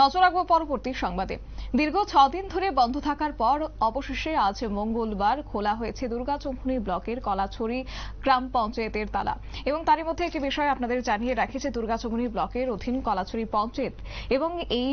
নজর রাখব পরবর্তী সংবাদে। দীর্ঘ ছ দিন ধরে বন্ধ থাকার পর অবশেষে আজ মঙ্গলবার খোলা হয়েছে দুর্গাচৌমুহনী ব্লকের কলাছড়ি গ্রাম পঞ্চায়েতের তালা। এবং তারই মধ্যে একটি বিষয় আপনাদের জানিয়ে রাখি যে দুর্গাচৌমুহনী ব্লকের অধীন কলাছড়ি পঞ্চায়েত এবং এই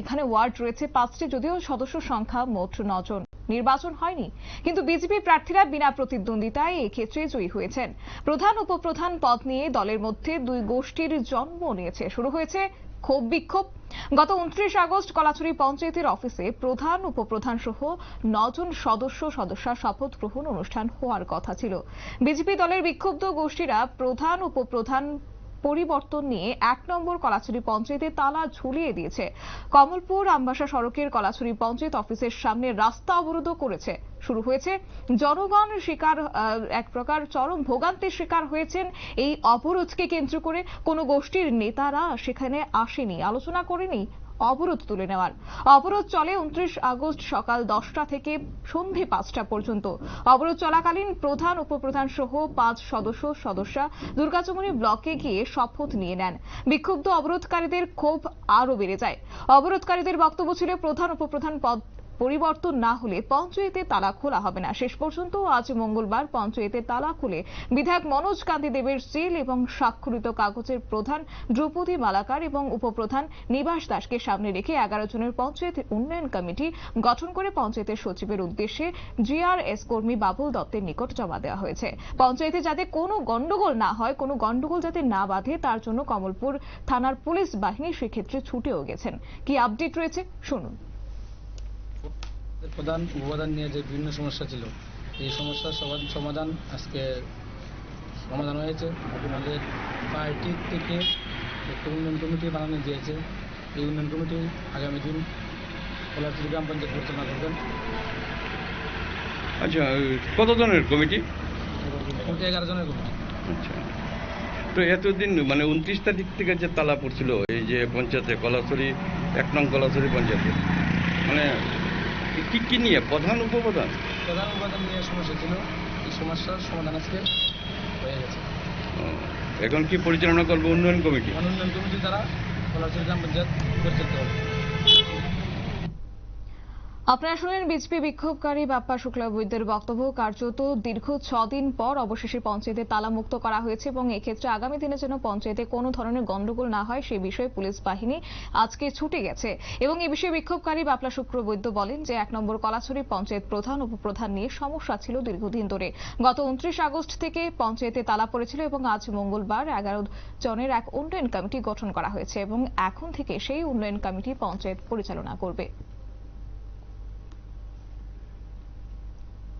এখানে ওয়ার্ড রয়েছে পাঁচটি, যদিও সদস্য সংখ্যা মোট নজন। নির্বাচন হয়নি। কিন্তু বিজেপি প্রার্থীরা বিনা প্রতিদ্বন্দ্বিতায় এক্ষেত্রে জয়ী হয়েছেন। প্রধান উপপ্রধান পদ নিয়ে দলের মধ্যে দুই গোষ্ঠীর জন্ম নিয়েছে। শুরু হয়েছে ক্ষোভ বিক্ষোভ। গত উনত্রিশ আগস্ট কলাছড়ি পঞ্চায়েতের অফিসে প্রধান উপপ্রধান সহ নজন সদস্য সদস্যা শপথ গ্রহণ অনুষ্ঠান হওয়ার কথা ছিল। বিজেপি দলের বিক্ষুব্ধ গোষ্ঠীরা প্রধান উপপ্রধান পরিবর্তন নিয়ে এক নম্বর কলাছড়ি পঞ্চায়েতে তালা ঝুলিয়ে দিয়েছে। কমলপুর আমবাসা সড়কের কলাছড়ি পঞ্চায়েত অফিসের সামনে রাস্তা অবরোধ করেছে। শুরু হয়েছে জনগণ শিকার এক প্রকার চরম ভোগান্তির শিকার হয়েছেন। এই অবরোধকে কেন্দ্র করে কোনো গোষ্ঠীর নেতারা সেখানে আসেনি। আলোচনা করেনি অবরোধ তুলে নেওয়ার। অবরোধ চলে উনত্রিশ আগস্ট সকাল দশটা থেকে সন্ধে পাঁচটা পর্যন্ত। অবরোধ চলাকালীন প্রধান, উপপ্রধান সহ পাঁচ সদস্য, সদস্যা দুর্গাচমনি ব্লকে গিয়ে শপথ নিয়ে নেন। বিক্ষুব্ধ অবরোধকারীদের ক্ষোভ আরও বেড়ে যায়। অবরোধকারীদের বক্তব্য ছিল প্রধান, উপপ্রধান পদ পরিবর্তন না হলে পঞ্চায়েতে তালা খোলা হবে না। শেষ পর্যন্ত আজ মঙ্গলবার পঞ্চায়েতে তালা খুলে বিধায়ক মনোজ কান্তি দেবের সিল এবং স্বাক্ষরিত কাগজের প্রধান দ্রৌপদী মালাকার এবং উপপ্রধান নিবাস দাসকে সামনে রেখে এগারো জনের পঞ্চায়েত উন্নয়ন কমিটি গঠন করে পঞ্চায়েতের সচিবের উদ্দেশ্যে জিআরএস কর্মী বাবুল দত্তের নিকট জমা দেওয়া হয়েছে। পঞ্চায়েতে যাতে কোনো গন্ডগোল না হয়, কোনো গন্ডগোল যাতে না বাধে, তার জন্য কমলপুর থানার পুলিশ বাহিনী সেক্ষেত্রে ছুটেও গেছেন। কি আপডেট রয়েছে, শুনুন। প্রধান উপাদান নিয়ে যে বিভিন্ন সমস্যা ছিল এই সমস্যার সমাধান সমাধান আজকে সমাধান হয়েছে। আমাদের পার্টি থেকে একটা উন্নয়ন কমিটি বানানো দিয়েছে এই উন্নয়ন কমিটি আগামী দিন কোলারপুর গ্রাম পঞ্চায়েত পরিচালনা করবেন। আচ্ছা কতজনের কমিটি? কমিটি এগারো জনের কমিটি। আচ্ছা। তো এতদিন মানে উনত্রিশ তারিখ থেকে যে তালা পড়ছিল এই যে পঞ্চায়েতে কলাছড়ি এক নং কলাছড়ি পঞ্চায়েতে মানে কি কি নিয়ে? প্রধান উপপ্রধান? প্রধান উপাদান নিয়ে সমস্যা ছিল এই সমস্যার সমাধান আজকে হয়ে গেছে। এখন কি পরিচালনা করবে উন্নয়ন কমিটি? উন্নয়ন কমিটি দ্বারা কোলারপুর গ্রাম পঞ্চায়েত পরিচালিত হবে। আপনারা শুনলেন বিজেপি বিক্ষোভকারী বাপ্পা শুক্লা বৈদ্যের বক্তব্য। কার্যত দীর্ঘ ছদিন পর অবশেষে পঞ্চায়েতে তালামুক্ত করা হয়েছে এবং এক্ষেত্রে আগামী দিনে যেন পঞ্চায়েতে কোনো ধরনের গন্ডগোল না হয় সেই বিষয়ে পুলিশ বাহিনী আজকে ছুটে গেছে। এবং এ বিষয়ে বিক্ষোভকারী বাপলা শুক্র বৈদ্য বলেন যে, এক নম্বর কলাছড়ি পঞ্চায়েত প্রধান, উপপ্রধান নিয়ে সমস্যা ছিল দীর্ঘদিন ধরে। গত উনত্রিশ আগস্ট থেকে পঞ্চায়েতে তালা পড়েছিল এবং আজ মঙ্গলবার এগারো জনের এক উন্নয়ন কমিটি গঠন করা হয়েছে এবং এখন থেকে সেই উন্নয়ন কমিটি পঞ্চায়েত পরিচালনা করবে।